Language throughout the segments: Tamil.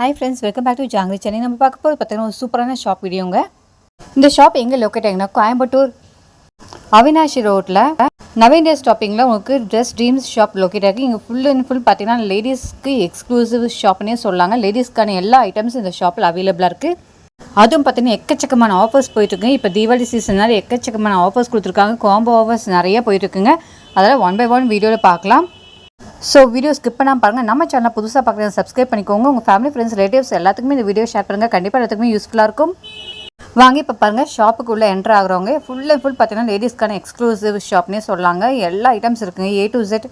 Hi friends welcome back to Jangiri Chennai நம்ம பார்க்க போகிறது பார்த்தீங்கன்னா ஒரு சூப்பரான ஷாப் வீடியோங்க. இந்த ஷாப் எங்கே லொக்கேட் ஆகிங்கன்னா கோயம்புத்தூர். அவினாஷி ரோட்டில் நவீன் டே ஸ்டாப்பிங்கில் உங்களுக்கு ட்ரெஸ் ட்ரீம்ஸ் ஷாப் லொக்கேட் ஆகி இங்கே ஃபுல் அண்ட் ஃபுல் பார்த்தீங்கன்னா லேடிஸ்க்கு எக்ஸ்க்ளூசிவ் ஷாப்னே சொல்லாங்க. லேடிஸ்க்கான எல்லா ஐட்டம்ஸும் இந்த ஷாப்பில் அவைலபிளாக இருக்குது அதுவும் பார்த்தீங்கன்னா எக்கச்சக்கமான ஆஃபர்ஸ் போயிட்டுருக்குங்க. இப்போ தீபாவளி சீசனால் எக்கச்சக்கமான ஆஃபர்ஸ் கொடுத்துருக்காங்க. காம்போ ஆஃபர்ஸ் நிறைய போயிட்டுருக்குங்க. அதெல்லாம் ஒன் பை ஒன் வீடியோவில் பார்க்கலாம். ஸோ வீடியோ ஸ்கிப் பண்ணாமல் பாருங்கள் நம்ம சேனல் புதுசாக பார்க்குறது சப்ஸ்கிரைப் பண்ணிக்கோங்க. உங்கள் ஃபேமிலி ஃப்ரெண்ட்ஸ் ரிலேட்டிவ்ஸ் எல்லாத்துக்குமே இந்த வீடியோ ஷேர் பண்ணுங்கள் கண்டிப்பாக எல்லாத்துக்குமே யூஸ்ஃபுல்லாக இருக்கும். வாங்க இப்போ பாருங்கள் ஷாப்புக்கு உள்ளே என்ட்ரு ஆகுறவங்க ஃபுல் அண்ட் ஃபுல் பார்த்தீங்கன்னா லேடிஸ்க்கான எக்ஸ்க்ளூசிவ் ஷாப்னே சொல்லாங்க. எல்லா ஐட்டம்ஸ் இருக்குங்க ஏ டு Z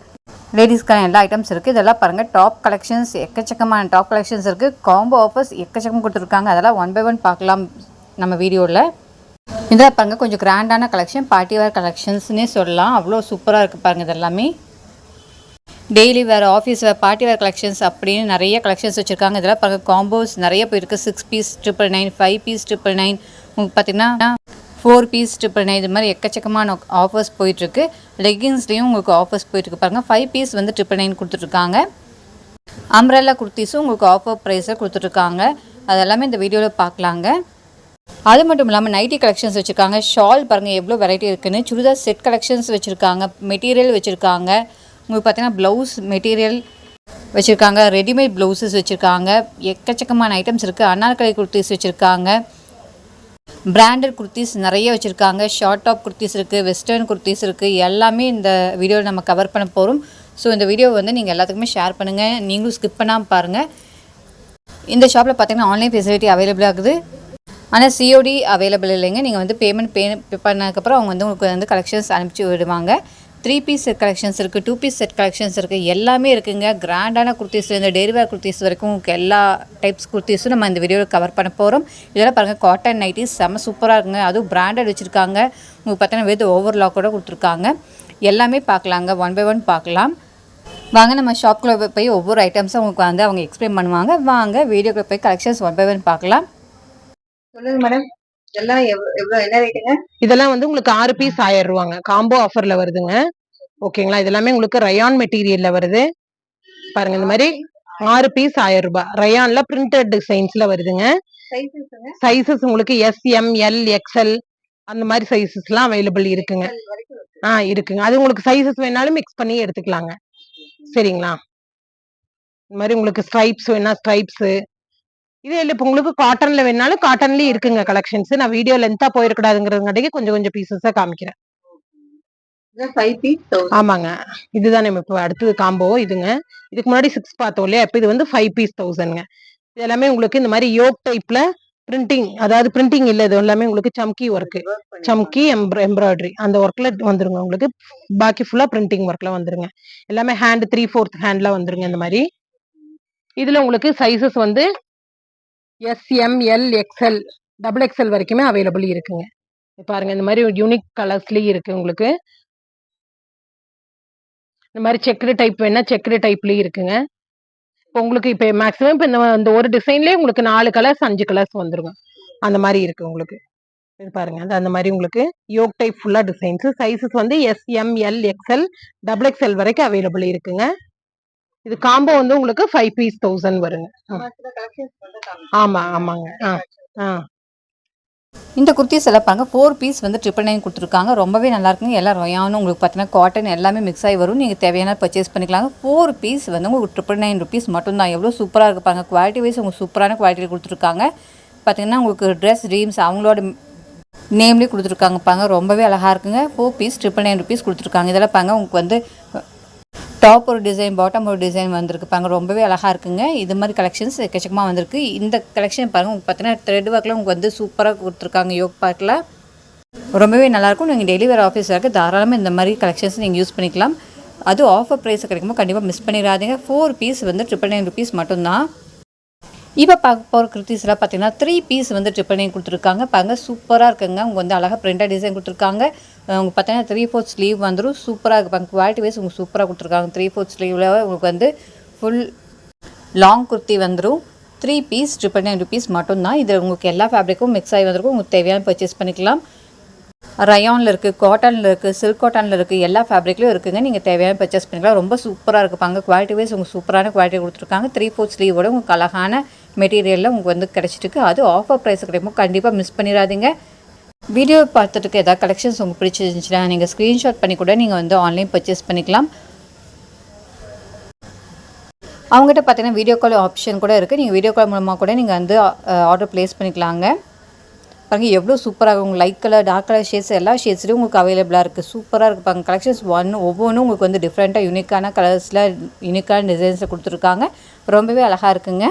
லேடிஸ்க்கான எல்லா ஐட்டம்ஸ் இருக்குது இதெல்லாம் பாருங்கள் டாப் கலெக்ஷன்ஸ் எக்கச்சக்கமான டாப் கலெக்ஷன்ஸ் இருக்குது காம்போ ஆஃபர்ஸ் எக்கச்சக்கம் கொடுத்துருக்காங்க. அதெல்லாம் ஒன் பை ஒன் பார்க்கலாம் நம்ம வீடியோவில் இதெல்லாம் பாருங்கள் கொஞ்சம் கிராண்டான கலெக்ஷன் பார்ட்டி வேர் கலெக்ஷன்ஸ்னே சொல்லலாம். அவ்வளோ சூப்பராக இருக்குது பாருங்கள் இதெல்லாமே. டெய்லி வேறு ஆஃபீஸ் வேறு பார்ட்டி வேர் கலெக்ஷன்ஸ் அப்படின்னு நிறைய கலெக்ஷன்ஸ் வச்சுருக்காங்க. இதெல்லாம் பாருங்கள் காம்போஸ் நிறைய போயிருக்கு. Six piece triple nine five piece triple nine உங்களுக்கு பார்த்தீங்கன்னா ஃபோர் பீஸ் ட்ரிபிள் நைன் இது மாதிரி எக்கச்சக்கமான ஆஃபர்ஸ் போயிட்டுருக்கு. லெகின்ஸ்லேயும் உங்களுக்கு ஆஃபர்ஸ் போயிட்டுருக்கு. பாருங்கள் ஃபைவ் பீஸ் வந்து ட்ரிபிள் நைன் கொடுத்துட்ருக்காங்க. அம்ரல்லா குர்த்திஸும் உங்களுக்கு ஆஃபர் ப்ரைஸில் கொடுத்துட்ருக்காங்க. அதெல்லாமே இந்த வீடியோவில் பார்க்கலாங்க அது மட்டும் இல்லாமல் நைட்டி கலெக்ஷன்ஸ் வச்சுருக்காங்க. ஷால் பாருங்கள் எவ்வளோ வெரைட்டி இருக்குன்னு. சுடிதார் செட் கலெக்ஷன்ஸ் வச்சுருக்காங்க. மெட்டீரியல் வச்சுருக்காங்க. உங்களுக்கு பார்த்தீங்கன்னா ப்ளவுஸ் மெட்டீரியல் வச்சுருக்காங்க ரெடிமேட் ப்ளவுஸஸ் வச்சுருக்காங்க எக்கச்சக்கமான ஐட்டம்ஸ் இருக்குது அன்னார்கலை குர்த்திஸ் வச்சுருக்காங்க பிராண்டட் குர்த்திஸ் நிறைய வச்சுருக்காங்க ஷார்ட் டாப் குர்த்திஸ் இருக்குது வெஸ்டர்ன் குர்த்திஸ் இருக்குது எல்லாமே இந்த வீடியோவில் நம்ம கவர் பண்ண போகிறோம் ஸோ இந்த வீடியோ வந்து நீங்கள் எல்லாத்துக்குமே ஷேர் பண்ணுங்கள் நீங்களும் ஸ்கிப் பண்ணாமல் பாருங்கள் இந்த ஷாப்பில் பார்த்தீங்கன்னா ஆன்லைன் ஃபெசிலிட்டி அவைலபிள் ஆகுது ஆனால் சிஓடி அவைலபிள் இல்லைங்க. நீங்கள் வந்து பேமெண்ட் பே பண்ணதுக்கப்புறம் அவங்க வந்து உங்களுக்கு வந்து கலெக்ஷன்ஸ் அனுப்பிச்சி விடுவாங்க. த்ரீ பீஸ் செட் கலெக்ஷன்ஸ் இருக்குது டூ பீஸ் செட் கலெக்ஷன்ஸ் இருக்குது எல்லாமே இருக்குங்க. கிராண்டான குர்த்திஸ்லேருந்து இந்த டெரிவேர் குர்த்திஸ் வரைக்கும் உங்களுக்கு எல்லா டைப்ஸ் குர்த்திஸும் நம்ம இந்த வீடியோவில் கவர் பண்ண போகிறோம் இதெல்லாம் பாருங்கள் காட்டன் நைட்டிஸ் செம்ம சூப்பராக இருக்குங்க. அதுவும் பிராண்டட் வச்சுருக்காங்க. உங்களுக்கு பார்த்தீங்கன்னா வித் ஓவர்லாக்கோட கொடுத்துருக்காங்க. எல்லாமே பார்க்கலாங்க. ஒன் பை ஒன் பார்க்கலாம். வாங்க நம்ம ஷாப்குள்ளே போய் ஒவ்வொரு ஐட்டம்ஸும் உங்களுக்கு வந்து அவங்க எக்ஸ்பிளைன் பண்ணுவாங்க. வாங்க வீடியோக்குள்ளே போய் கலெக்ஷன்ஸ் ஒன் பை ஒன் பார்க்கலாம். சொல்லுங்கள் மேடம் எவ்வ- எவ்வளவு என்ன ரேட்டுங்க? இதெல்லாம் வந்து உங்களுக்கு ஆறு பீஸ் ஆயிரம் ரூபாங்க காம்போ ஆஃபர்ல வருதுங்க. ஓகேங்களா? இது எல்லாமே உங்களுக்கு ரயான் மெட்டீரியல்ல வருது. பாருங்க இந்த மாதிரி ஆறு பீஸ் ஆயிரம் ரூபாய் ரயான்ல பிரிண்டட் டிசைன்ஸ்ல வருதுங்க சைசஸ் உங்களுக்கு எஸ் எம் எல் எக்ஸ்எல் அந்த மாதிரி சைசஸ் எல்லாம் அவைலபிள் இருக்குங்க. ஆ இருக்குங்க. அது உங்களுக்கு சைசஸ் வேணாலும் மிக்ஸ் பண்ணி எடுத்துக்கலாங்க. சரிங்களா? இந்த மாதிரி உங்களுக்கு ஸ்ட்ரைப்ஸ் வேணா ஸ்ட்ரைப்ஸ் இது இல்ல இப்ப உங்களுக்கு காட்டன்ல வேணாலும் காட்டன்லயும் இருக்குங்க கலெக்ஷன்ஸ் நான் வீடியோ லென்த்தா போயிருக்கூடாதுங்கிறதுங்காட்டிக்கு கொஞ்சம் கொஞ்சம் பீசஸா காமிக்கிறேன். ஆமாங்க. இதுதான் நம்ம இப்போ அடுத்தது காம்போ இதுங்க. இதுக்கு முன்னாடி சிக்ஸ் பார்த்தோம் இல்லையா? இப்போ இது வந்து ஃபைவ் பீஸ் தௌசண்ட்ங்க இது எல்லாமே உங்களுக்கு இந்த மாதிரி யோக் டைப்ல பிரிண்டிங் அதாவது பிரிண்டிங் இல்ல இது எல்லாமே உங்களுக்கு சம்கி ஒர்க் சம்கி எம்ப்ராய்டரி அந்த ஒர்க்ல வந்துருங்க உங்களுக்கு. பாக்கி ஃபுல்லா பிரிண்டிங் ஒர்க்ல வந்துருங்க. எல்லாமே ஹேண்ட் த்ரீ ஃபோர்த் ஹேண்ட்ல வந்துருங்க இந்த மாதிரி. இதுல உங்களுக்கு சைசஸ் வந்து S M L L XL double XL வரைக்குமே அவைலபிள் இருக்குங்க. பாருங்க இந்த மாதிரி யூனிக் கலர்ஸ்லேயும் இருக்குது உங்களுக்கு. இந்த மாதிரி செக்குடு டைப் வேணால் செக்குடு டைப்லேயும் இருக்குங்க. இப்போ உங்களுக்கு இப்போ மேக்ஸிமம் இப்போ இந்த இந்த ஒரு டிசைன்லேயே உங்களுக்கு நாலு கலர்ஸ் அஞ்சு கலர்ஸ் வந்துருங்க. அந்த மாதிரி இருக்குது உங்களுக்கு. இது பாருங்க அது அந்த மாதிரி உங்களுக்கு யோக் டைப் ஃபுல்லாக டிசைன்ஸு சைஸஸ் வந்து S M L XL double XL வரைக்கும் அவைலபிள் இருக்குங்க. இது காம்போ வந்து உங்களுக்கு ஃபைவ் பீஸ் தௌசண்ட் வருங்க. ஆமா ஆமாங்க. ஆ. ஆ. இந்த குர்த்திஸ் எல்லாம் பாருங்க ஃபோர் பீஸ் வந்து ட்ரிபிள் நைன் கொடுத்துருக்காங்க. ரொம்பவே நல்லா இருக்குங்க. எல்லாம் ரொயானும் உங்களுக்கு பார்த்தீங்கன்னா காட்டன் எல்லாமே மிக்ஸ் ஆகி வரும். நீங்கள் தேவையான பர்ச்சேஸ் பண்ணிக்கலாங்க. ஃபோர் பீஸ் வந்து உங்களுக்கு ட்ரிபிள் நைன் ருபீஸ் மட்டும்தான். எவ்வளோ சூப்பராக இருப்பாங்க குவாலிட்டி வைஸ் உங்களுக்கு சூப்பரான குவாலிட்டியில் கொடுத்துருக்காங்க. பார்த்தீங்கன்னா உங்களுக்கு ட்ரெஸ் ட்ரீம்ஸ் அவங்களோட நேம்லேயே கொடுத்துருக்காங்க பாருங்க. ரொம்பவே அழகாக இருக்குங்க. Four piece triple nine rupees கொடுத்துருக்காங்க. இதெல்லாம் பாருங்க. உங்களுக்கு வந்து டாப் ஒரு டிசைன் பாட்டம் ஒரு டிசைன் வந்திருக்கு. பாருங்க ரொம்பவே அழகாக இருக்குங்க. இது மாதிரி கலெக்ஷன்ஸ் எக்கச்சக்கமாக வந்திருக்கு. இந்த கலெக்ஷன் பாருங்க உங்களுக்கு பார்த்தீங்கன்னா த்ரெட் ஒர்க்கில் உங்களுக்கு வந்து சூப்பராக கொடுத்துருக்காங்க யோக் பார்க்கில் ரொம்பவே நல்லாயிருக்கும் நீங்கள் டெலிவரி ஆஃபீஸருக்கு இருக்குது தாராளமாக இந்த மாதிரி கலெக்ஷன்ஸ் நீங்கள் யூஸ் பண்ணிக்கலாம். அது ஆஃபர் ப்ரைஸ் கிடைக்கும்போது கண்டிப்பாக மிஸ் பண்ணிடாதீங்க. ஃபோர் பீஸ் வந்து ட்ரிபிள் நைன் ருபீஸ் மட்டும்தான். இப்போ பார்க்க போகிற குர்த்திஸ்லாம் பார்த்தீங்கன்னா த்ரீ பீஸ் வந்து ட்ரிபிள் நைன் கொடுத்துருக்காங்க. பாருங்க சூப்பராக இருக்குங்க. அவங்க வந்து அழகாக பிரிண்டாக டிசைன் கொடுத்துருக்காங்க. உங்களுக்கு பார்த்தீங்கன்னா த்ரீ ஃபோர்த் ஸ்லீவ் வந்துடும் சூப்பராக இருக்குது குவாலிட்டி வைஸ் உங்களுக்கு சூப்பராக கொடுத்துருக்காங்க. த்ரீ ஃபோர்த் ஸ்லீவில் உங்களுக்கு வந்து ஃபுல் லாங் குர்த்தி வந்துடும் three piece triple nine rupees மட்டும்தான். இது உங்களுக்கு எல்லா ஃபேப்ரிக்கும் மிக்ஸ் ஆகி வந்திருக்கும். உங்களுக்கு தேவையான பர்ச்சேஸ் பண்ணிக்கலாம். ரயானில் இருக்குது காட்டனில் இருக்குது சில்க் காட்டனில் இருக்குது எல்லா ஃபேப்ரிக்லையும் இருக்குங்க. நீங்கள் தேவையான பர்ச்சேஸ் பண்ணிக்கலாம். ரொம்ப சூப்பராக இருக்குப்பாங்க குவாலிட்டி வைஸ் உங்களுக்கு சூப்பரான குவாலிட்டி கொடுத்துருக்காங்க. த்ரீ ஃபோர்த் ஸ்லீவோட உங்களுக்கு அழகான மெட்டீரியலில் உங்களுக்கு வந்து கிடச்சிருக்கு அது ஆஃபர் ப்ரைஸ் கிடைக்கும் கண்டிப்பாக மிஸ் பண்ணிடாதீங்க. வீடியோ பார்த்துட்டு ஏதாவது கலெக்ஷன்ஸ் உங்களுக்கு பிடிச்சிருந்துச்சுன்னா நீங்கள் ஸ்க்ரீன்ஷாட் பண்ணி கூட நீங்கள் வந்து ஆன்லைன் பர்ச்சேஸ் பண்ணிக்கலாம். அவங்ககிட்ட பார்த்தீங்கன்னா வீடியோ கால் ஆப்ஷன் கூட இருக்குது நீங்கள் வீடியோ கால் மூலமாக கூட நீங்கள் வந்து ஆர்டர் ப்ளேஸ் பண்ணிக்கலாங்க. பாருங்கள் எவ்வளோ சூப்பராக உங்களுக்கு light colour dark colour shades எல்லா ஷேட்ஸ்லையும் உங்களுக்கு அவைலபிளாக இருக்குது சூப்பராக இருக்குது பாருங்கள் கலெக்ஷன்ஸ் ஒன் ஒவ்வொன்றும் உங்களுக்கு வந்து டிஃப்ரெண்ட்டாக யூனிக்கான கலர்ஸில் யூனிக்கான டிசைன்ஸில் கொடுத்துருக்காங்க. ரொம்பவே அழகாக இருக்குங்க.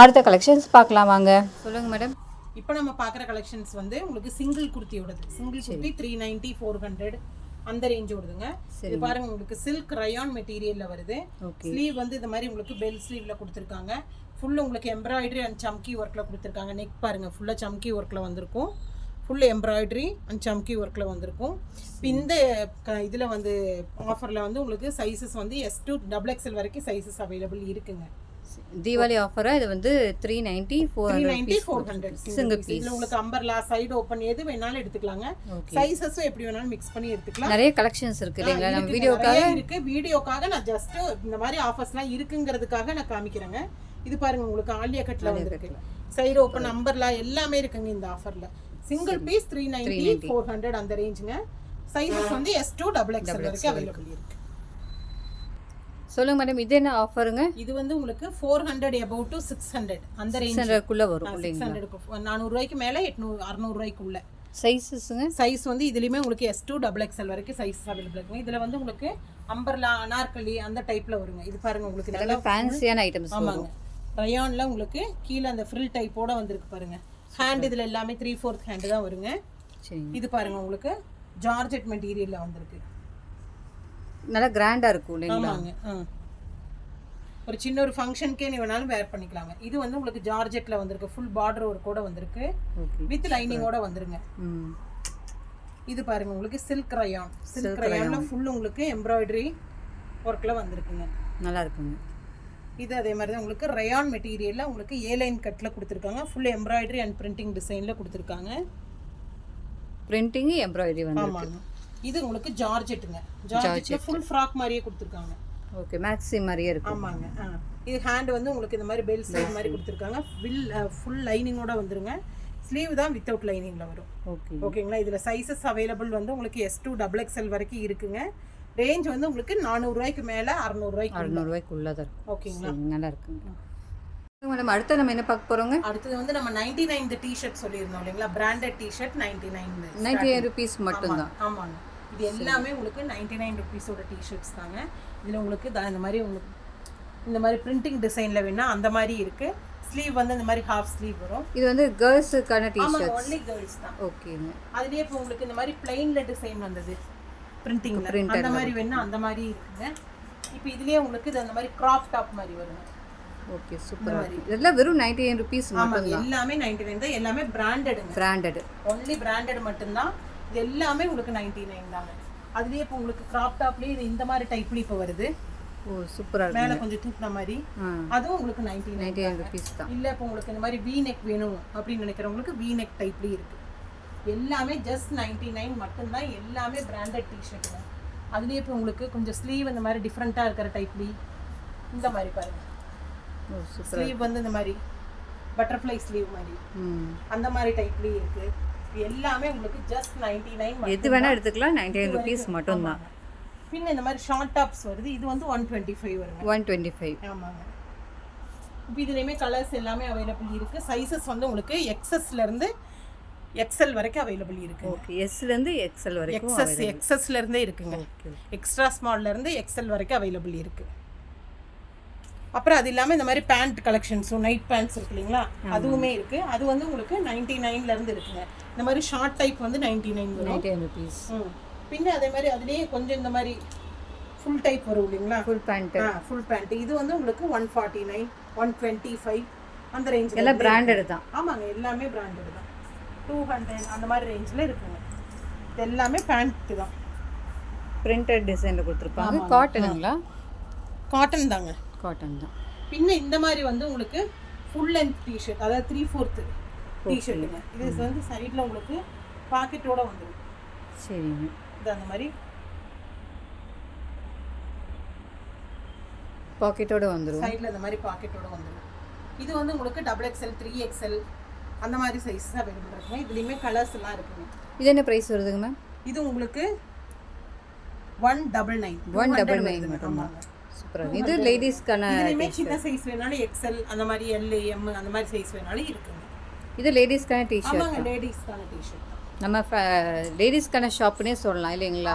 அடுத்த கலெக்ஷன்ஸ் பார்க்கலாம் வாங்க. சொல்லுங்கள் மேடம் இப்போ நம்ம பார்க்குற கலெக்ஷன்ஸ் வந்து உங்களுக்கு single குர்த்தியோடது. Single kurti three ninety four hundred அந்த ரேஞ்ச் ஓடுதுங்க. இது பாருங்க உங்களுக்கு சில்க் ரயான் மெட்டீரியல்ல வருது. ஸ்லீவ் வந்து இந்த மாதிரி உங்களுக்கு பெல் ஸ்லீவ்ல கொடுத்துருக்காங்க. ஃபுல் உங்களுக்கு எம்ப்ராய்டரி அண்ட் சம்கி ஒர்க்ல கொடுத்துருக்காங்க. நெக் பாருங்க ஃபுல்லா சம்கி ஒர்க்ல வந்திருக்கும். ஃபுல் எம்ப்ராய்டரி அண்ட் சம்கி ஒர்க்ல வந்திருக்கும். இப்ப இந்த க- இதுல வந்து ஆஃபர்ல வந்து உங்களுக்கு சைஸஸ் வந்து எஸ் டூ டபுள் எக்ஸ்எல் வரைக்கும் சைஸஸ் அவைலபிள் இருக்குங்க. தீபாவளி ஆஃபராக இது வந்து three ninety four ninety four hundred single piece உங்களுக்கு அம்பர்லா சைடு ஓப்பன் எது வேணாலும் எடுத்துக்கலாங்க. சைஸஸும் எப்படி வேணாலும் மிக்ஸ் பண்ணி எடுத்துக்கலாம். நிறைய கலெக்ஷன்ஸ் இருக்குது இல்லைங்களா? நம்ம வீடியோக்காக இருக்கு. வீடியோக்காக நான் ஜஸ்ட் இந்த மாதிரி ஆஃபர்ஸ்லாம் இருக்குங்கிறதுக்காக நான் காமிக்கிறேங்க. இது பாருங்க உங்களுக்கு ஆலியா கட்ல வந்திருக்கு. சைடு ஓப்பன் நம்பர்லாம் எல்லாமே இருக்குங்க இந்த ஆஃபர்ல single piece three ninety four hundred அந்த ரேஞ்சுங்க சைஸஸ் வந்து எஸ் டூ டபுள் எக்ஸ்எல் வரைக்கும் அவைலபிள் இருக்கு. சொல்லுங்க மேடம் இது என்ன ஆஃபருங்க இது வந்து உங்களுக்கு four hundred above to six hundred அந்த ரேஞ்ச் ஹண்ட்ரட்குள்ளே வரும் சிக்ஸ் ஹண்ட்ரடுக்கு நானூறு ரூபாய்க்கு மேல எட்நூறு அறுநூறு ரூபாய்க்குள்ள. சைஸஸுங்க சைஸ் வந்து இதுலயுமே உங்களுக்கு எஸ் டூ டபுள் எக்ஸ்எல் வரைக்கும் சைஸ் அவைலபிள் இருக்குங்க. இதுல வந்து உங்களுக்கு அம்பர்லா அனார்கலி அந்த டைப்ல வருங்க. இது பாருங்க உங்களுக்கு நல்லா ஃபேன்சியான ஐட்டம்ஸ் ஆமாங்க. ரயான்ல உங்களுக்கு கீழே அந்த ஃப்ரில் டைப்போட வந்திருக்கு பாருங்க. ஹேண்ட் இதுல எல்லாமே த்ரீ ஃபோர்த் ஹேண்ட் தான் வருங்க. இது பாருங்க உங்களுக்கு ஜார்ஜெட் மெட்டீரியல்ல வந்திருக்கு. நல்லா கிராண்டாக இருக்கும் இல்லைங்களா. ஒரு சின்ன ஒரு ஃபங்க்ஷனுக்கே நீ வேணாலும் வேர் பண்ணிக்கலாங்க. இது வந்து உங்களுக்கு ஜார்ஜெட்ல வந்திருக்கு ஃபுல் பார்டர் ஒரு கூட வந்திருக்கு. வித் லைனிங்கோட வந்துருங்க. ம். இது பாருங்க உங்களுக்கு சில்க் ரயான் சில்க் ரயான்ல ஃபுல் உங்களுக்கு எம்ப்ராய்டரி ஒர்க்ல வந்திருக்குங்க. நல்லா இருக்குங்க. இது அதே மாதிரி தான் உங்களுக்கு ரயான் மெட்டீரியல்ல உங்களுக்கு ஏ லைன் கட்ல கொடுத்துருக்காங்க. ஃபுல் எம்ப்ராய்டரி அண்ட் பிரிண்டிங் டிசைன்ல கொடுத்துருக்காங்க. பிரிண்டிங் எம்ப்ராய்டரி வந்து ஆமாங்க. இது உங்களுக்கு ஜார்ஜெட்டுங்க. ஜார்ஜெட்ல ஃபுல் ஃப்ராக் மாதிரியே கொடுத்துருக்காங்க. ஓகே மேக்ஸி மாதிரியே இருக்கும். ஆமாங்க. இது ஹேண்ட் வந்து உங்களுக்கு இந்த மாதிரி பெல் ஸ்லீவ் மாதிரி கொடுத்துருக்காங்க. வில் ஃபுல் லைனிங்கோட வந்துருங்க. ஸ்லீவ் தான் வித்தவுட் லைனிங்ல வரும். ஓகே. ஓகேங்களா? இதுல சைஸஸ் அவைலபிள் வந்து உங்களுக்கு எஸ் டூ டபுள் எக்ஸ்எல் வரைக்கும் இருக்குங்க. ரேஞ்ச் வந்து உங்களுக்கு நானூறுரூவாய்க்கு மேல அறநூறுவாய்க்கு அறநூறுவாய்க்குள்ளே தான் இருக்கும். ஓகேங்களா? நல்லா இருக்குங்க. மேடம் அடுத்து நம்ம என்ன பார்க்க போகிறோங்க அடுத்தது வந்து நம்ம நைன்டி நைன் டிஷர்ட் சொல்லியிருந்தோம் இல்லைங்களா? Branded T shirt ninety nine ninety eight rupees மட்டும்தான். ஆமாங்க. இது எல்லாமே உங்களுக்கு நைன்டி நைன் ருபீஸோட டிஷர்ட்ஸ் தாங்க. இதில் உங்களுக்கு இந்த மாதிரி உங்களுக்கு இந்த மாதிரி பிரிண்டிங் டிசைனில் வேணா அந்த மாதிரி இருக்கு. ஸ்லீவ் வந்து இந்த மாதிரி ஹாஃப் ஸ்லீவ் வரும். இது வந்து கேர்ள்ஸுக்கான டிஷர்ட் ஒன்லி கேர்ள்ஸ் தான். ஓகேங்க அதுலயே இப்போ உங்களுக்கு இந்த மாதிரி பிளைன்ல டிசைன் வந்தது. பிரிண்டிங்ல அந்த மாதிரி வேணா அந்த மாதிரி இருக்குங்க. இப்போ இதுலயே உங்களுக்கு இது அந்த மாதிரி கிராப் டாப் மாதிரி வருங்க ஓகே இருக்கு. இதெல்லாம் வெறும் நைன்டி எயிட் ருபீஸ் எல்லாமே நைன்டி நைன் தான். எல்லாமே பிராண்டடுங்க பிராண்டட் ஒன்லி பிராண்டட் மட்டும்தான். இது எல்லாமே உங்களுக்கு நைன்டி நைன் தாங்க. அதுலயே இப்போ உங்களுக்கு கிராப் டாப்லயே இது இந்த மாதிரி டைப்ல இப்போ வருது. ஓ சூப்பராக மேல கொஞ்சம் தூக்குன மாதிரி. அதுவும் உங்களுக்கு ninety nine ninety eight rupees தான். இல்ல இப்போ உங்களுக்கு இந்த மாதிரி வி நெக் வேணும் அப்படின்னு நினைக்கிறவங்களுக்கு வி நெக் டைப்லயும் இருக்கு. எல்லாமே ஜஸ்ட் நைன்டி நைன் மட்டும்தான். எல்லாமே பிராண்டட் டிஷர்ட்டுங்க அதுலயே இப்போ உங்களுக்கு கொஞ்சம் ஸ்லீவ் இந்த மாதிரி டிஃப்ரெண்ட்டாக இருக்கிற டைப்லி இந்த மாதிரி பாருங்க. ஓ சூப்பர் ஸ்லீவ் வந்து இந்த மாதிரி பட்டர்ஃப்ளை ஸ்லீவ் மாதிரி. அந்த மாதிரி டைப்லயும் இருக்கு. இது எல்லாமே உங்களுக்கு ஜஸ்ட் நைன்டி நைன் எது வேணால் எடுத்துக்கலாம். நைன்டி எயிட் ருபீஸ் மட்டும்தான் பின்ன இந்த மாதிரி ஷார்ட் டாப்ஸ் வருது. இது வந்து ஒன் டுவெண்ட்டி ஃபைவ் வருங்க. ஒன் டுவெண்ட்டி ஃபைவ் ஆமாங்க. இப்போ இதுலேயுமே கலர்ஸ் எல்லாமே அவைலபிள் இருக்கு. சைஸஸ் வந்து உங்களுக்கு எக்ஸஸ்ல இருந்து எக்ஸல் வரைக்கும் அவைலபிள் இருக்கு. ஓகே எஸ்லேருந்து எக்ஸல் வரைக்கும் எக்ஸஸ் எக்ஸஸ்ல இருந்தே இருக்குங்க. எக்ஸ்ட்ரா ஸ்மால்ல இருந்து எக்ஸல் வரைக்கும் அவைலபிள் இருக்கு. அப்புறம் அது இல்லாமல் இந்த மாதிரி பேண்ட் கலெக்ஷன்ஸும் நைட் பேண்ட்ஸ் இருக்கு இல்லைங்களா? அதுவுமே இருக்கு. அது வந்து உங்களுக்கு நைன்டி நைன்ல இருந்து இருக்குங்க. இந்த மாதிரி ஷார்ட் டைப் வந்து நைன்டி நைன் வரும் ருபீஸ் ம். பின்ன அதே மாதிரி அதுலயே கொஞ்சம் இந்த மாதிரி ஃபுல் டைப் வரும் இல்லைங்களா? ஃபுல் பேண்ட்டு ஃபுல் பேண்ட் இது வந்து உங்களுக்கு one forty nine one twenty five அந்த ரேஞ்ச் எல்லாம் பிராண்டட் தான். ஆமாங்க எல்லாமே பிராண்டட் தான். டூ ஹண்ட்ரட் அந்த மாதிரி ரேஞ்சில் இருக்குங்க. இது எல்லாமே பேண்ட்டு தான். பிரிண்டட் டிசைனில் கொடுத்துருப்பாங்க. காட்டனுங்களா காட்டன் தாங்க. காட்டன் தான். பின்ன இந்த மாதிரி வந்து உங்களுக்கு ஃபுல் லென்த் டிஷர்ட் அதாவது த்ரீ ஃபோர்த்து டிஷர்ட்டுங்க இது வந்து சைடில் உங்களுக்கு பாக்கெட்டோட வந்துடும் சரிங்க. இது அந்த மாதிரி பாக்கெட்டோட வந்துடும் சைடில் இந்த மாதிரி பாக்கெட்டோட வந்துடும் இது வந்து உங்களுக்கு டபுள் எக்ஸ்எல் த்ரீ எக்ஸ்எல் அந்த மாதிரி சைஸ் அவைலபிள் இருக்குங்க. இதுலேயுமே கலர்ஸ் எல்லாம் இருக்குங்க. இது என்ன ப்ரைஸ் வருதுங்க மேம் இது உங்களுக்கு one double nine one double nine மட்டும்தான். சூப்பராக இது லேடிஸ்க்கான இதுலேயுமே சின்ன சைஸ் வேணாலும் எக்ஸ்எல் அந்த மாதிரி எல் எம் அந்த மாதிரி சைஸ் வேணாலும் இருக்குங்க. இது லேடிஸ்க்கான டிஷர்ட் ஆமாங்க லேடிஸ்க்கான டிஷர்ட் நம்ம லேடிஸ்க்கான ஷாப்னே சொல்லலாம் இல்லைங்களா?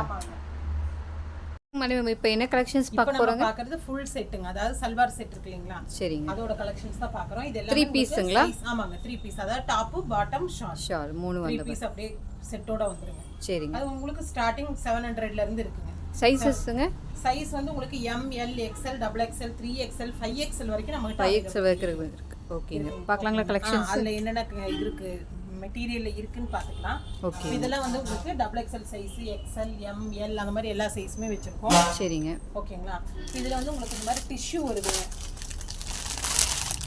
மேடம் இப்போ என்ன கலெக்ஷன்ஸ் பார்க்க நம்ம போகிறோங்க பார்க்கறது ஃபுல் செட்டுங்க அதாவது சல்வார் செட் இருக்கு இல்லைங்களா? சரிங்க. அதோட கலெக்ஷன்ஸ் தான் பார்க்குறோம். இது எல்லாம் pieceங்களா? ஆமாங்க த்ரீ பீஸ் அதாவது டாப்பு பாட்டம் ஷார்ட் ஷால் மூணு வந்து பீஸ் அப்படியே செட்டோட வந்துருங்க. சரிங்க. அது உங்களுக்கு ஸ்டார்டிங் செவன் ஹண்ட்ரட்ல இருந்து இருக்குங்க. சைஸஸ்ங்க சைஸ் வந்து உங்களுக்கு M L XL double XL three XL five XL வரைக்கும் நம்ம ஃபைவ் எக்ஸ் வரைக்கும் இருக்கு. ஓகேங்க பார்க்கலாங்களா கலெக்ஷன்ஸ் அதுல என்னென்ன இருக்கு? மெட்டீரியல் இருக்குன்னு பார்த்துக்கலாம். ஓகே இதெல்லாம் வந்து உங்களுக்கு double XL size XL M L அந்த மாதிரி எல்லா சைஸுமே வச்சிருக்கோம். சரிங்க. ஓகேங்களா இதுல வந்து உங்களுக்கு இந்த மாதிரி டிஷ்யூ வருதுங்க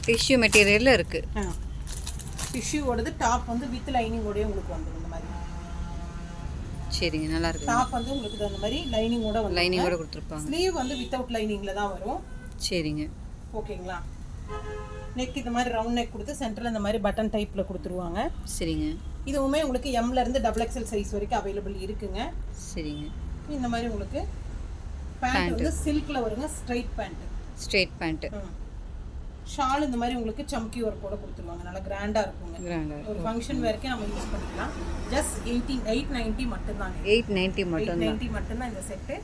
டிஷ்யூ மெட்டீரியலில் இருக்குது டிஷ்யூவோடது டாப் வந்து வித் லைனிங்கோடய உங்களுக்கு வந்துடும் இந்த மாதிரி. சரிங்க நல்லா இருக்கு டாப் வந்து உங்களுக்கு அந்த மாதிரி லைனிங்கோட வந்து லைனிங்கோட கொடுத்துருப்பாங்க. ஸ்லீவ் வந்து வித்தவுட் லைனிங்ல தான் வரும். சரிங்க. ஓகேங்களா நெக் இந்த மாதிரி ரவுண்ட் நெக் கொடுத்து சென்டரில் இந்த மாதிரி பட்டன் டைப்பில் கொடுத்துருவாங்க. சரிங்க. இதுவுமே உங்களுக்கு எம்ல இருந்து டபுள் எக்ஸ்எல் சைஸ் வரைக்கும் அவைலபிள் இருக்குங்க. சரிங்க. இந்த மாதிரி உங்களுக்கு பேண்ட் வந்து சில்கில் வருங்க straight pant straight pant shawl இந்த மாதிரி உங்களுக்கு சம்கி ஒர்க்கோட கொடுத்துருவாங்க. நல்லா கிராண்டாக இருக்குங்க. ஒரு ஃபங்க்ஷன் வரைக்கும் நம்ம யூஸ் பண்ணிக்கலாம். ஜஸ்ட் எயிட்டீன் எயிட் நைன்ட்டி மட்டும்தாங்க. எயிட் நைன்ட்டி மட்டும் நைன்ட்டி மட்டும்தான். இந்த செட்டு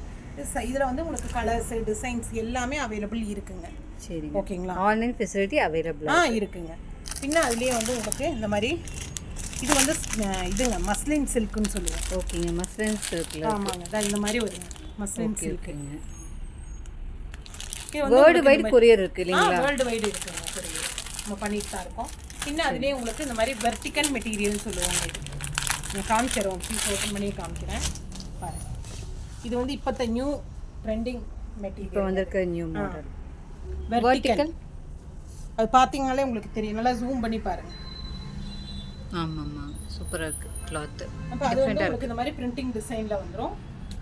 இதில் வந்து உங்களுக்கு கலர்ஸ் டிசைன்ஸ் எல்லாமே அவைலபிள் இருக்குங்க. சரிங்க. ஓகேங்களா ஆன்லைன் ஃபெசிலிட்டி அவைலபிள் ஆ இருக்குங்க. பின்ன அதுலேயே வந்து உங்களுக்கு இந்த மாதிரி இது வந்து இதுங்க மஸ்லின் சில்க்குன்னு சொல்லுவோம். ஓகேங்க மஸ்லின்ஸ் இருக்குல்ல ஆமாங்க. இந்த மாதிரி வருங்க மஸ்லின் சில்க் வந்து வேர்ல்டு வைடு கொரியர் இருக்கு இல்லைங்களா? வேர்ல்டு வைடு இருக்குங்க நம்ம பண்ணிட்டு தான் இருக்கோம். பின்ன அதுலேயே உங்களுக்கு இந்த மாதிரி வெர்டிக்கல் மெட்டீரியல்னு சொல்லுவாங்க இது. நான் காமிக்கிறோம் பீஸ் ஓப்பன் பண்ணி காமிக்கிறேன். பாருங்க. இது வந்து இப்போத்த நியூ ட்ரெண்டிங் இப்போ மெட்டீரியல் வந்திருக்க நியூ மாடல் வெர்டிக்கல் அது பார்த்தீங்கனாலே உங்களுக்கு தெரியும். நல்லா ஜூம் பண்ணி பாருங்க. ஆமாம்மா. சூப்பராக இருக்குது கிளாத்து அப்போ அது வந்து உங்களுக்கு இந்த மாதிரி பிரிண்டிங் டிசைனில் வந்துடும்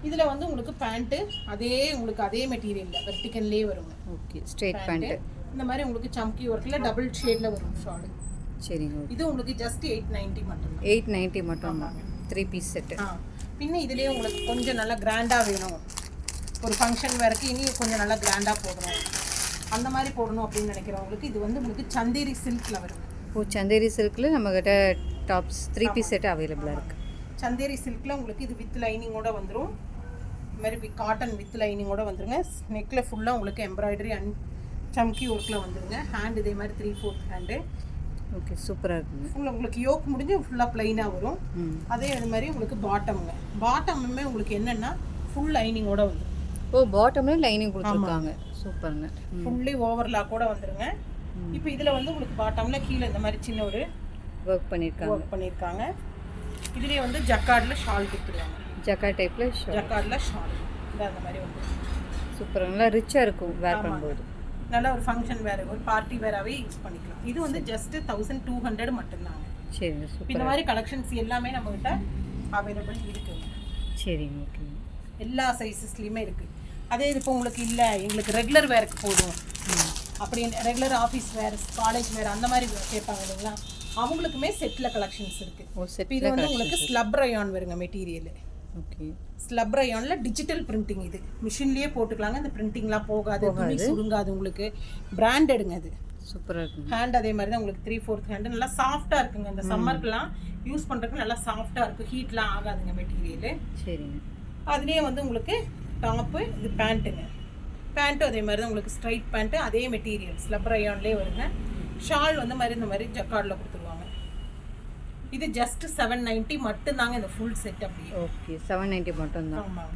இதில் வந்து உங்களுக்கு பேண்ட்டு அதே உங்களுக்கு அதே மெட்டீரியலில் வெர்டிக்கல்லே வருங்க ஓகே ஸ்ட்ரெயிட் பேண்ட்டு இந்த மாதிரி உங்களுக்கு சம்கி ஒர்க்கில் டபுள் ஷேடில் வரும் ஷாலு சரிங்க இது உங்களுக்கு ஜஸ்ட் எயிட் நைன்ட்டி மட்டும்தான். எயிட் நைன்ட்டி மட்டும் த்ரீ பீஸ் செட்டு ஆ பின்ன இதுலேயே உங்களுக்கு கொஞ்சம் நல்லா கிராண்டாக வேணும். ஒரு ஃபங்க்ஷன் வரைக்கும் இனி கொஞ்சம் நல்லா கிராண்டாக போடணும். அந்த மாதிரி போடணும் அப்படின்னு நினைக்கிறவங்களுக்கு இது வந்து உங்களுக்கு சந்தேரி சில்கில் வருங்க ஓ சந்தேரி சில்கில் நம்மக்கிட்ட டாப்ஸ் த்ரீ பீஸ் செட்டு அவைலபிளாக இருக்குது சந்தேரி சில்கில் உங்களுக்கு இது வித் லைனிங்கோட வந்துடும் இது மாதிரி காட்டன் வித் லைனிங்கோட வந்துருங்க. நெக்கில் ஃபுல்லாக உங்களுக்கு எம்ப்ராய்டரி அண்ட் சம்கி ஒர்க்கில் வந்துருங்க. ஹேண்ட் இதே மாதிரி த்ரீ ஃபோர்த் ஹேண்டு ஓகே சூப்பராக இருக்குங்க. ஃபுல்லாக உங்களுக்கு யோக் முடிஞ்சு ஃபுல்லாக ப்ளைனாக வரும். அதே இது மாதிரி உங்களுக்கு பாட்டமுங்க பாட்டமுமே உங்களுக்கு என்னென்னா ஃபுல் லைனிங்கோட வந்துடும் ஓ பாட்டம்லேயும் லைனிங் கொடுத்துருக்காங்க. சூப்பருங்க. ஃபுல்லி ஓவர்லாக் கூட வந்துருங்க. இப்போ இதில் வந்து உங்களுக்கு பாட்டமில் கீழே இந்த மாதிரி சின்ன ஒரு ஒர்க் பண்ணியிருக்காங்க ஒர்க் பண்ணியிருக்காங்க இதுலேயே வந்து ஜக்கார்டில் ஷால் கொடுத்துருவாங்க. ஜக்கா டைப்பில் ஜக்கார்டில் ஷால் இந்த அந்த மாதிரி வந்து. சூப்பராக நல்லா ரிச்சாக இருக்கும் வேர் பண்ணும்போது. நல்ல ஒரு ஃபங்க்ஷன் வேறு ஒரு பார்ட்டி வேறாவே யூஸ் பண்ணிக்கலாம். இது வந்து ஜஸ்ட் தௌசண்ட் டூ ஹண்ட்ரட் மட்டும்தாங்க. சரிங்க இப்ப சூப்பர் இந்த மாதிரி கலெக்ஷன்ஸ் எல்லாமே நம்மகிட்ட அவைலபிள் இருக்குங்க சரிங்க ஓகேங்க எல்லா சைஸஸ்லையுமே இருக்குது அதே இது இப்போ உங்களுக்கு இல்லை எங்களுக்கு ரெகுலர் வேருக்கு போதும். அப்படின்னு regular office wear college wear அந்த மாதிரி கேட்பாங்க இல்லைங்களா? அவங்களுக்குமே செட்டில் கலெக்ஷன்ஸ் இருக்குது இது வந்து உங்களுக்கு ஸ்லப் ரயான் வருங்க மெட்டீரியல் ஓகே ஸ்லப் ரயானில் டிஜிட்டல் பிரிண்டிங் இது. மிஷின்லேயே போட்டுக்கலாங்க. இந்த பிரிண்டிங்லாம் போகாது. துணி சுருங்காது உங்களுக்கு. பிராண்டடுங்க அது. சூப்பராக இருக்குங்க. ஹேண்ட் அதே மாதிரி தான் உங்களுக்கு த்ரீ ஃபோர்த் ஹேண்டு நல்லா சாஃப்டாக இருக்குங்க. இந்த சம்மருக்குலாம் யூஸ் பண்ணுறதுக்கு நல்லா சாஃப்டாக இருக்கும். ஹீட்லாம் ஆகாதுங்க மெட்டீரியலு சரிங்க. அதுலேயே வந்து உங்களுக்கு டாப்பு இது பேண்ட்டுங்க பேண்ட்டும் அதே மாதிரி தான் உங்களுக்கு ஸ்ட்ரைட் பேண்ட்டு அதே மெட்டீரியல் ஸ்லப் ரயான்லேயே வருங்க. ஷால் வந்து மாதிரி இந்த மாதிரி ஜக்கார்டில் கொடுத்துருவாங்க இது ஜஸ்ட் செவன் நைன்ட்டி மட்டும்தாங்க இந்த ஃபுல் செட் அப்படியே. ஓகே செவன் நைன்ட்டி மட்டும்தான். ஆமாங்க.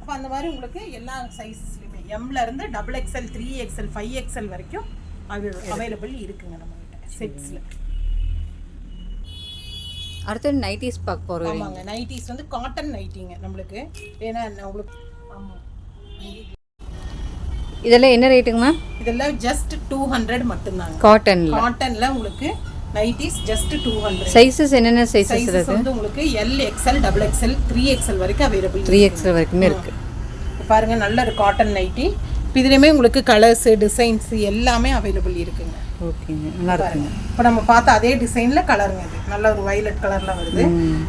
அப்போ அந்த மாதிரி உங்களுக்கு எல்லா சைஸஸ்லையுமே எம்ல இருந்து double XL three XL five XL வரைக்கும் அது அவைலபிள் இருக்குங்க நம்மகிட்ட செட்ஸில் அடுத்து நைட்டிஸ் பார்க்க போகிறோம் ஆமாங்க நைட்டிஸ் வந்து காட்டன் நைட்டிங்க நம்மளுக்கு. ஏன்னா உங்களுக்கு ஆமாம் இதெல்லாம் என்ன ரேட்டுங்க மேம் இதெல்லாம் ஜஸ்ட் டூ ஹண்ட்ரட் மட்டும்தாங்க. காட்டனில் காட்டன்ல உங்களுக்கு nighties just two hundred sizes என்னென்ன சைஸஸ் சைஸஸ் வந்து உங்களுக்கு L XL double XL three XL வரைக்கும் அவைலபிள் த்ரீ எக்ஸல் வரைக்குமே இருக்குது பாருங்க நல்ல ஒரு காட்டன் நைட்டி இப்போ இதுலேயுமே உங்களுக்கு கலர்ஸு டிசைன்ஸ் எல்லாமே அவைலபிள் இருக்குங்க. ஓகேங்க நல்லா இருக்குங்க. இப்போ நம்ம பார்த்த அதே டிசைன்ல கலருங்க இது. நல்ல ஒரு வயலட் கலர்ல வருது.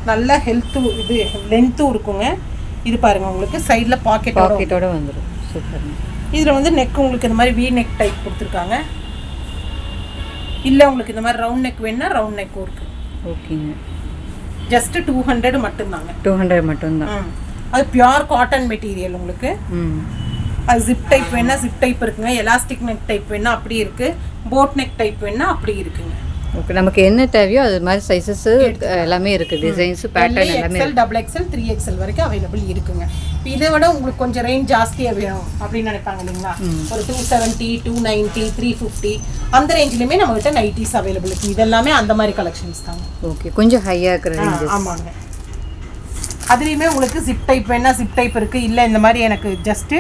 நல்ல ஹெல்த்து இது லென்த்தும் இருக்குங்க. இது பாருங்க உங்களுக்கு சைடில் பாக்கெட் பாக்கெட்டோட வந்துடும் சூப்பருங்க. இதில் வந்து நெக் உங்களுக்கு இந்த மாதிரி வி நெக் டைப் கொடுத்துருக்காங்க. இல்லை உங்களுக்கு இந்த மாதிரி ரவுண்ட் நெக் வேணும்னா ரவுண்ட் நெக்கும் இருக்கு. ஓகேங்க. ஜஸ்ட் டூ ஹண்ட்ரட் மட்டும்தாங்க. டூ ஹண்ட்ரட் மட்டும்தான். அது பியூர் காட்டன் மெட்டீரியல் உங்களுக்கு. ம். அது ஜிப் டைப் வேணா ஜிப் டைப் இருக்குங்க. எலாஸ்டிக் நெக் டைப் வேணா அப்படி இருக்கு. போட் நெக் டைப் வேணா அப்படி இருக்குங்க. ஓகே நமக்கு என்ன தேவையோ அது மாதிரி சைஸஸ் எல்லாமே இருக்குது டிசைன்ஸ் பேட்டர்ன் எல்லாமே டபுள் எக்ஸல் த்ரீ எக்ஸல் வரைக்கும் அவைலபிள் இருக்குங்க. இதை விட உங்களுக்கு கொஞ்சம் ரேஞ்ச் ஜாஸ்தியாக வேணும் அப்படின்னு நினைப்பாங்க இல்லைங்களா? ஒரு two seventy two ninety three fifty அந்த ரேஞ்சிலுமே நம்மகிட்ட நைட்டிஸ் அவைலபிள் இருக்கு. இதெல்லாமே அந்த மாதிரி கலெக்ஷன்ஸ் தாங்க ஓகே கொஞ்சம் ஹையாக இருக்கிற ஆமாங்க. அதுலேயுமே உங்களுக்கு ஜிப் டைப் வேணா ஜிப் டைப் இருக்கு. இல்லை இந்த மாதிரி எனக்கு ஜஸ்ட்டு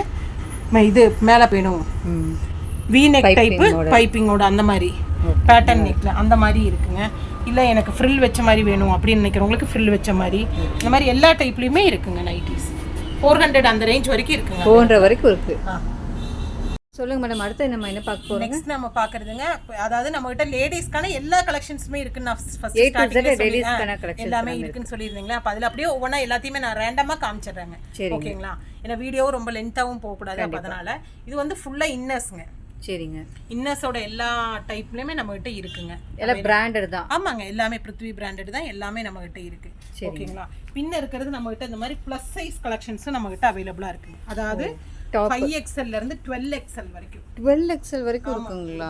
இது மேலே வேணும். ம். வி நெக் டைப்பு பைப்பிங்கோட அந்த மாதிரி. பேட்டர்ன் நெக்ல அந்த மாதிரி இருக்குங்க. இல்லை எனக்கு ஃப்ரில் வச்ச மாதிரி வேணும் அப்படின்னு நினைக்கிறவங்களுக்கு ஃப்ரில் வச்ச மாதிரி. இந்த மாதிரி எல்லா டைப்லையுமே இருக்குங்க நைட்டிஸ் ஃபோர் ஹண்ட்ரட் அந்த ரேஞ்ச் வரைக்கும் இருக்குங்க. ஃபோர் வரைக்கும் இருக்குது சொல்லுங்க மேடம் அடுத்து நம்ம என்ன பார்க்க போகிறோம் நெக்ஸ்ட் நம்ம பார்க்கறதுங்க அதாவது நம்ம கிட்ட லேடிஸ்க்கான எல்லா கலெக்ஷன்ஸுமே இருக்குன்னு நான் first A to Z starting Leh ladies சொல்லிடுறேன். க்கான collections எல்லாமே இருக்குன்னு சொல்லியிருந்தீங்களா? அப்போ அதில் அப்படியே ஒவ்வொன்றா எல்லாத்தையுமே நான் ரேண்டமாக காமிச்சிடுறேங்க. ஓகேங்களா? ஏன்னா வீடியோவும் ரொம்ப லென்த்தாகவும் போகக்கூடாது அப்போ அதனால. இது வந்து ஃபுல்லாக இன்னர்ஸ்ங்க சரிங்க. இன்னர்ஸோட எல்லா டைப்லையுமே நம்மகிட்ட இருக்குங்க. எல்லாம் பிராண்டட் தான். ஆமாங்க எல்லாமே பிருத்வி பிராண்டட் தான் எல்லாமே நம்ம கிட்ட இருக்கு ஓகேங்களா? பின்ன இருக்கிறது நம்ம கிட்ட இந்த மாதிரி ப்ளஸ் சைஸ் கலெக்ஷன்ஸும் நம்ம கிட்ட அவைலபிளா இருக்கு. அதாவது ஃபைவ் எக்ஸ்எல்ல இருந்து டுவெல் எக்ஸ்எல் வரைக்கும். டுவெல் எக்ஸல் வரைக்கும் இருக்குங்களா?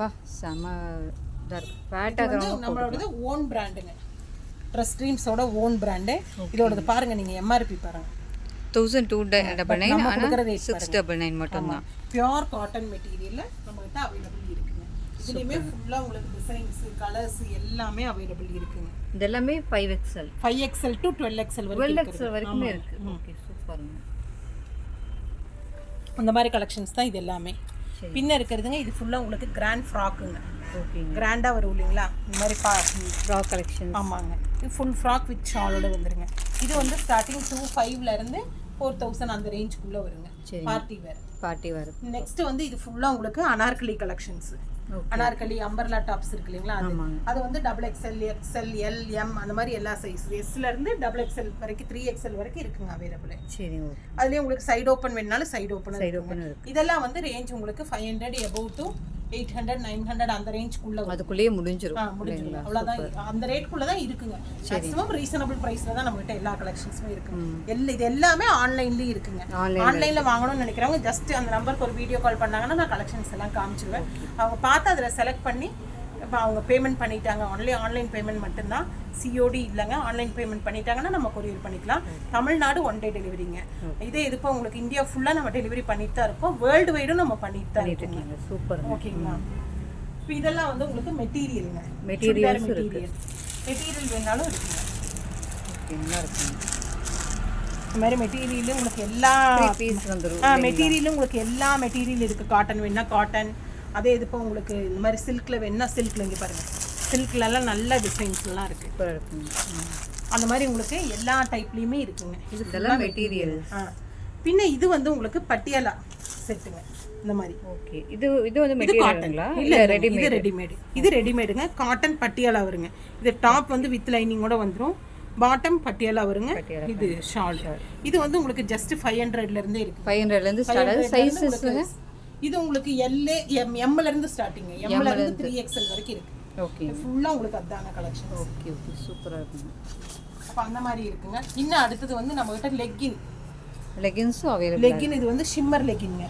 பா செம இதாக இருக்கு. நம்மளோடது ஓன் பிராண்டுங்க ட்ரெஸ் ட்ரீம்ஸோட ஓன் பிராண்டு இதோடது பாருங்க நீங்க எம்ஆர்பி பாருங்க. தௌசண்ட் டூ டபுள் நைன் ஆனால் சிக்ஸ் டபுள் நைன் மட்டும்தான் பியோர் காட்டன் மெட்டீரியல்ல நம்ம கிட்ட அவைலபிள் இருக்குங்க. இதுலயுமே ஃபுல்லா உங்களுக்கு டிசைன்ஸ் கலர்ஸ் எல்லாமே அவைலபிள் இருக்குங்க. இதெல்லாமே five XL five XL to twelve XL twelve. XL வரைக்குமே இருக்கு. ஓகே சூப்பருங்க அந்த மாதிரி கலெக்ஷன்ஸ் தான் இது எல்லாமே. பின்ன இருக்கிறதுங்க இது ஃபுல்லாக உங்களுக்கு கிராண்ட் ஃப்ராக்குங்க கிராண்டாக வரும் இல்லைங்களா? இந்த மாதிரி பா ஃப்ராக் கலெக்ஷன் ஆமாங்க. இது ஃபுல் ஃப்ராக் வித் ஷாலோட வந்துருங்க. இது வந்து ஸ்டார்டிங் டூ ஃபைவ்ல இருந்து ஃபோர் தௌசண்ட் அந்த ரேஞ்சுக்குள்ளே வருங்க. பார்ட்டி வேர் பார்ட்டி வேறு நெக்ஸ்ட் வந்து இது ஃபுல்லாக உங்களுக்கு anarkali collections. Anarkali umbrella tops இருக்கு இல்லைங்களா? அது வந்து double XL XL L M அந்த மாதிரி எல்லா சைஸ் எஸ்ல இருந்து டபுள் எக்ஸ்எல் வரைக்கும் த்ரீ எக்ஸ்எல் வரைக்கும் இருக்குங்க அவைலபிள் சரி ஓகே அதுலயும் உங்களுக்கு சைடு ஓப்பன் வேணாலும் சைடு ஓப்பன் சைடு ஓப்பன் இதெல்லாம் வந்து ரேஞ்ச் உங்களுக்கு five hundred above to eight hundred nine hundred அந்த ரேஞ்ச்குள்ள வரும். அதுக்குள்ளேயே முடிஞ்சிரும். ஆ, முடிஞ்சிடும் அவ்வளோதான் அந்த ரேட்குள்ள தான் இருக்குங்க மேக்ஸிமம் ரீசனபிள் ப்ரைஸ்ல தான் நம்மகிட்ட எல்லா கலெக்ஷன்ஸுமே இருக்கு. எல்லா இது எல்லாமே ஆன்லைன்லயும் இருக்குங்க. ஆன்லைன்ல வாங்கணும்னு நினைக்கிறவங்க ஜஸ்ட் அந்த நம்பருக்கு ஒரு வீடியோ கால் பண்ணாங்கன்னா நான் கலெக்ஷன்ஸ் எல்லாம் காமிச்சிருவேன். அவங்க பார்த்து அதில் செலக்ட் பண்ணி இப்போ அவங்க பேமெண்ட் பண்ணிட்டாங்க. ஒன்லி ஆன்லைன் பேமெண்ட் மட்டும்தான். சிஓடி இல்லைங்க. ஆன்லைன் பேமெண்ட் பண்ணிட்டாங்கன்னா நம்ம கொரியர் பண்ணிக்கலாம். தமிழ்நாடு ஒன் டே டெலிவரிங்க இதே இது இப்போ உங்களுக்கு இந்தியா ஃபுல்லாக நம்ம டெலிவரி பண்ணிட்டு தான் இருக்கோம். வேர்ல்டு வைடும் நம்ம பண்ணிட்டு தான் இருக்கோங்க. சூப்பர். ஓகேங்களா? இப்போ இதெல்லாம் வந்து உங்களுக்கு மெட்டீரியலுங்க மெட்டீரியல் மெட்டீரியல் வேணாலும் இருக்குங்க. ஓகே நல்லா இருக்குங்க இந்த மாதிரி மெட்டீரியல் உங்களுக்கு எல்லா பீஸ் வந்துடும் மெட்டீரியலும் உங்களுக்கு எல்லா மெட்டீரியல் இருக்குது காட்டன் வேணா காட்டன் அதே இது இப்போ உங்களுக்கு இந்த மாதிரி சில்கில் வேணா சில்கில் இங்கே பாருங்கள் சில்க்லலாம் நல்ல டிசைன்ஸ்லாம் இருக்குது ம். அந்த மாதிரி உங்களுக்கு எல்லா டைப்லேயுமே இருக்குங்க. இது இதெல்லாம் மெட்டீரியல் ஆ. பின்ன இது வந்து உங்களுக்கு பட்டியாலா செட்டுங்க. இந்த மாதிரி. ஓகே. இது இது வந்து மெட்டீரியலுங்களா இல்ல இல்லை ரெடி ரெடிமேட் இது ரெடிமேடு இது ரெடிமேடுங்க காட்டன் பட்டியாலா வருங்க. இது டாப் வந்து வித் லைனிங்கோட வந்துரும். பாட்டம் பட்டியாலா வருங்க. இது ஷால் இது வந்து உங்களுக்கு ஜஸ்ட் ஃபைவ் ஹண்ட்ரட்ல இருந்தே இருக்கு. ஃபைவ் ஹண்ட்ரட்லேருந்து 500 ஸ்டார்ட் ஆகுது இருந்து சைஸஸ் இது உங்களுக்கு எல் எம் எம்ல இருந்து ஸ்டார்டிங் எம்ல இருந்து த்ரீ எக்ஸ்எல் வரைக்கும் இருக்கு. ஓகே ஃபுல்லா உங்களுக்கு அதான கலெக்ஷன் ஓகே ஓகே சூப்பராக இருக்குங்க. அப்ப அந்த மாதிரி இருக்குங்க. இன்னும் அடுத்தது வந்து நம்ம கிட்ட லெக்கின் லெகின்ஸும் அவைலபிள் லெக்கின் இது வந்து ஷிம்மர் லெக்கின்ங்க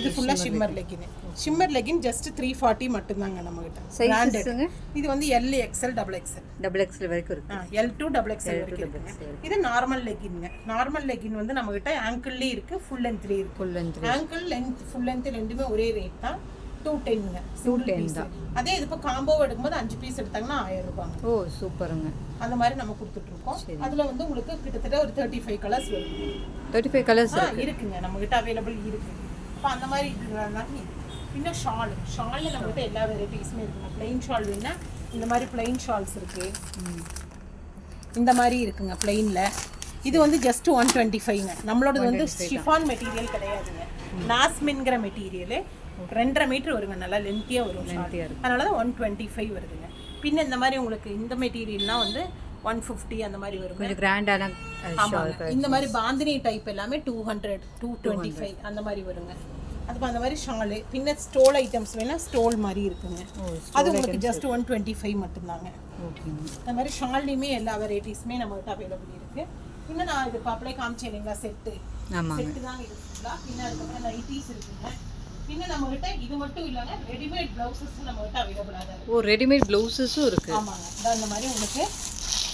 இது ஃபுல்லா shimmer legging shimmer legging just three forty மட்டும்தாங்க நம்ம கிட்ட இது வந்து L XL double XL double XL வரைக்கும் இருக்கு. எல் டூ டபுள் எக்ஸ்எல் வரைக்கும் இது நார்மல் லெக்கின்ங்க நார்மல் லெக்கின் வந்து நம்ம கிட்ட ஆங்கிள்லேயும் இருக்கு ஃபுல் லென்த்லேயும் இருக்கு. Full and ankle length full length ரெண்டுமே ஒரே ரேட் தான். டூ டென்னுங்க டூ டென் தான். அதே இது இப்போ காம்போ எடுக்கும்போது அஞ்சு பீஸ் எடுத்தாங்கன்னா ஆயிரம் ரூபாங்க. ஓ சூப்பருங்க. அந்த மாதிரி நம்ம கொடுத்துட்டு இருக்கோம் அதுல வந்து உங்களுக்கு கிட்டத்தட்ட ஒரு தேர்ட்டி ஃபைவ் கலர்ஸ் வரும் தேர்ட்டி ஃபைவ் கலர்ஸ் இருக்குங்க. நம்ம கிட்ட அவைலபிள் இருக்கு. இப்போ அந்த மாதிரி இதுதான் இன்னும் ஷால் ஷாலில் நம்ம கிட்ட எல்லா வெரைட்டிஸுமே இருக்குங்க. பிளெயின் ஷால் வேணா இந்த மாதிரி பிளெயின் ஷால்ஸ் இருக்கு. இந்த மாதிரி இருக்குங்க பிளெயினில் இது வந்து ஜஸ்ட் ஒன் டுவெண்ட்டி ஃபைவ்ங்க நம்மளோடது வந்து ஷிஃபான் மெட்டீரியல் கிடையாதுங்க. நாஸ்மின்கிற மெட்டீரியலு ரெண்டரை மீட்டர் வருங்க. நல்லா லென்த்தியாக வரும். அதனால தான் ஒன் டுவெண்ட்டி ஃபைவ் வருதுங்க. பின்ன இந்த மாதிரி உங்களுக்கு இந்த மெட்டீரியல்லாம் வந்து ஒன் ஃபிஃப்டி அந்த மாதிரி வருங்க. கொஞ்சம் கிராண்டான ஆமாங்க. இந்த மாதிரி பாந்தினி டைப் எல்லாமே two hundred two twenty five அந்த மாதிரி வருங்க. அதுக்கு அந்த மாதிரி ஷாலு பின்ன ஸ்டோல் ஐட்டம்ஸ் வேணால் ஸ்டோல் மாதிரி இருக்குங்க. அது உங்களுக்கு ஜஸ்ட் ஒன் டுவெண்ட்டி ஃபைவ் மட்டும்தாங்க. அந்த மாதிரி ஷால்லையுமே எல்லா வெரைட்டிஸுமே நம்மகிட்ட அவைலபிள் இருக்கு. இன்னும் நான் இது பாப்பலே காமிச்சேன் இல்லைங்களா செட்டு செட்டு தான் இது ஃபுல்லாக பின்ன அதுக்கப்புறம் நைட்டிஸ் இருக்குங்க. பின்ன நம்மகிட்ட இது மட்டும் இல்லைங்க ரெடிமேட் ப்ளவுசஸ் நம்மகிட்ட அவைலபிளாக தான் இருக்கு. ஓ ரெடிமேட் ப்ளவுசஸும் இருக்கு. ஆமாங்க. இந்த மாதிரி உங்களுக்கு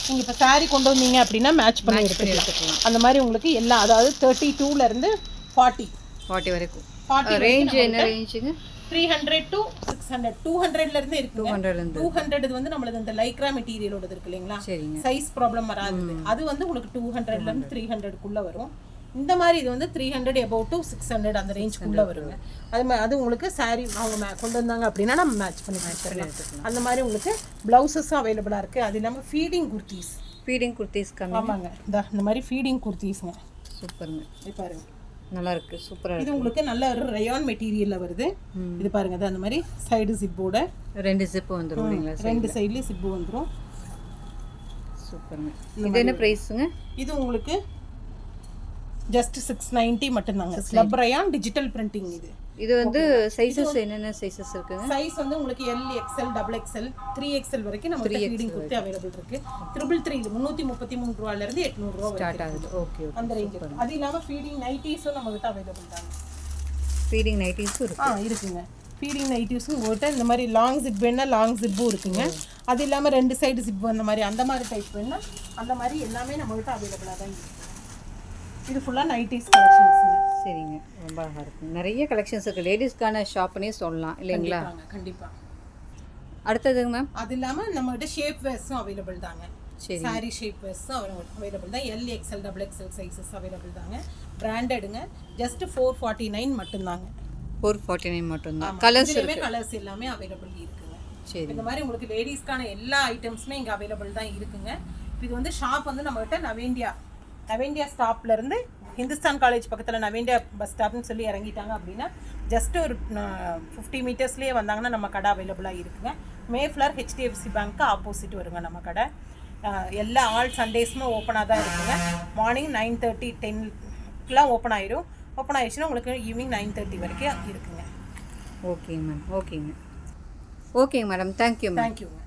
நீங்கள் இப்போ saree கொண்டு வந்தீங்க அப்படின்னா மேட்ச் பண்ணி எடுத்துக்கலாம். அந்த மாதிரி உங்களுக்கு எல்லா அதாவது தேர்ட்டி டூலேருந்து ஃபார்ட்டி ஃபார்ட்டி வரைக்கும். ஃபார்ட்டி ரேஞ்ச் என்ன ரேஞ்சுங்க three hundred to six hundred two ஹண்ட்ரட்லேருந்து டூ இருக்குங்க. ஹண்ட்ரட்லேருந்து டூ ஹண்ட்ரட் வந்து நம்மளது இந்த லைக்ரா மெட்டீரியலோட இருக்கு இல்லைங்களா? சரிங்க. சைஸ் ப்ராப்ளம் வராது. அது வந்து உங்களுக்கு டூ ஹண்ட்ரட்லேருந்து த்ரீ ஹண்ட்ரட்குள்ளே வரும். இந்த மாதிரி இது வந்து three hundred above to six hundred அந்த ரேஞ்சுக்குள்ளே வருங்க. அது மா- அது உங்களுக்கு saree அவங்க மே கொண்டு வந்தாங்க அப்படின்னா நம்ம மேட்ச் பண்ணி கொடுத்துடலாம். அந்த மாதிரி உங்களுக்கு ப்ளவுசஸும் அவைலபிளாக இருக்குது அது இல்லாமல் ஃபீடிங் குர்த்திஸ் ஃபீடிங் குர்த்திஸ் ஆமாங்க. இந்த இந்த மாதிரி ஃபீடிங் குர்த்திஸ்ங்க சூப்பருங்க. பாருங்க. நல்லா இருக்கு. சூப்பரா இது உங்களுக்கு நல்ல ஒரு ரயான் மெட்டீரியல்ல வருது. இது பாருங்க இது அந்த மாதிரி சைடு ஜிப்போட ரெண்டு ஜிப் வந்துரும் இல்லைங்களா ரெண்டு சைட்லயும் ஜிப்பு வந்துரும். சூப்பருங்க. இது என்ன ப்ரைஸுங்க இது உங்களுக்கு ஜஸ்ட் சிக்ஸ் நைன்ட்டி மட்டும்தாங்க. ஸ்லப் ரயான் டிஜிட்டல் பிரிண்டிங் இது. இது வந்து சைஸஸ் என்னென்ன சைஸஸ் இருக்குங்க? சைஸ் வந்து உங்களுக்கு L XL double XL three XL வரைக்கும் நம்ம ஃபீடிங் கொடுத்து அவைலபிள் இருக்கு. ட்ரிபிள் த்ரீ இது முந்நூற்றி முப்பத்தி மூணு ரூபாயில இருந்து எட்நூறு ரூபா ஸ்டார்ட் ஆகுது. ஓகே அந்த ரேஞ்ச் அது இல்லாம ஃபீடிங் நைட்டிஸும் நம்ம கிட்ட அவைலபிள் தாங்க. ஃபீடிங் நைட்டிஸும் இருக்கு. ஆ இருக்குங்க. ஃபீடிங் நைட்டிஸும் உங்கள்கிட்ட இந்த மாதிரி லாங் ஜிப் வேணா லாங் ஜிப்பும் இருக்குங்க. அது இல்லாமல் ரெண்டு சைடு ஜிப் அந்த மாதிரி அந்த மாதிரி டைப் வேணா அந்த மாதிரி எல்லாமே நம்மகிட்ட அவைலபிளாக தான் இருக்கு. இது ஃபுல்லாக நைட்டிஸ் கலெக்ஷன்ஸுங்க சரிங்க. ரொம்ப அழகா இருக்கு. நிறைய கலெக்ஷன்ஸ் இருக்கு. லேடிஸ்க்கான ஷாப்னே சொல்லலாம். இல்லைங்களா? கண்டிப்பாக அடுத்ததுங்க மேம் அது இல்லாமல் நம்மகிட்ட ஷேப் வேர்ஸும் அவைலபிள் தாங்க. சரி. சாரி ஷேப் வேர்ஸும் அவைலபிள் தான். L XL double XL sizes available தாங்க. பிராண்டடுங்க ஜஸ்ட் ஃபோர் ஃபார்ட்டி நைன் மட்டும்தாங்க. ஃபோர் ஃபார்ட்டி நைன் மட்டும்தான். கலர்ஸ் கலர்ஸ் எல்லாமே அவைலபிள் இருக்குங்க. சரி. இந்த மாதிரி உங்களுக்கு லேடிஸ்க்கான எல்லா ஐட்டம்ஸுமே இங்கே அவைலபிள் தான் இருக்குங்க. இது வந்து ஷாப் வந்து நம்மகிட்ட நவேண்டியா நவேண்டியா ஸ்டாப்ல இருந்து ஹிந்துஸ்தான் காலேஜ் பக்கத்தில் நவேண்டியா பஸ் ஸ்டாப்னு சொல்லி இறங்கிட்டாங்க அப்படின்னா ஜஸ்ட் ஒரு ஃபிஃப்டி மீட்டர்ஸ்லேயே வந்தாங்கன்னா நம்ம கடை அவைலபிளாக இருக்குங்க. மேஃப்ளர் ஹெச்டிஎஃப்சி பேங்க்கு ஆப்போசிட் வருங்க நம்ம கடை. எல்லா ஆல் சண்டேஸுமே ஓப்பனாக தான் இருக்குங்க. மார்னிங் நைன் தேர்ட்டி டென்க்குலாம் ஓப்பன் ஆயிரும். ஓப்பன் ஆயிடுச்சுன்னா உங்களுக்கு ஈவினிங் நைன் தேர்ட்டி வரைக்கும் இருக்குங்க. ஓகேங்க மேம் ஓகேங்க ஓகேங்க மேடம் தேங்க்யூ மேம் தேங்க்யூங்க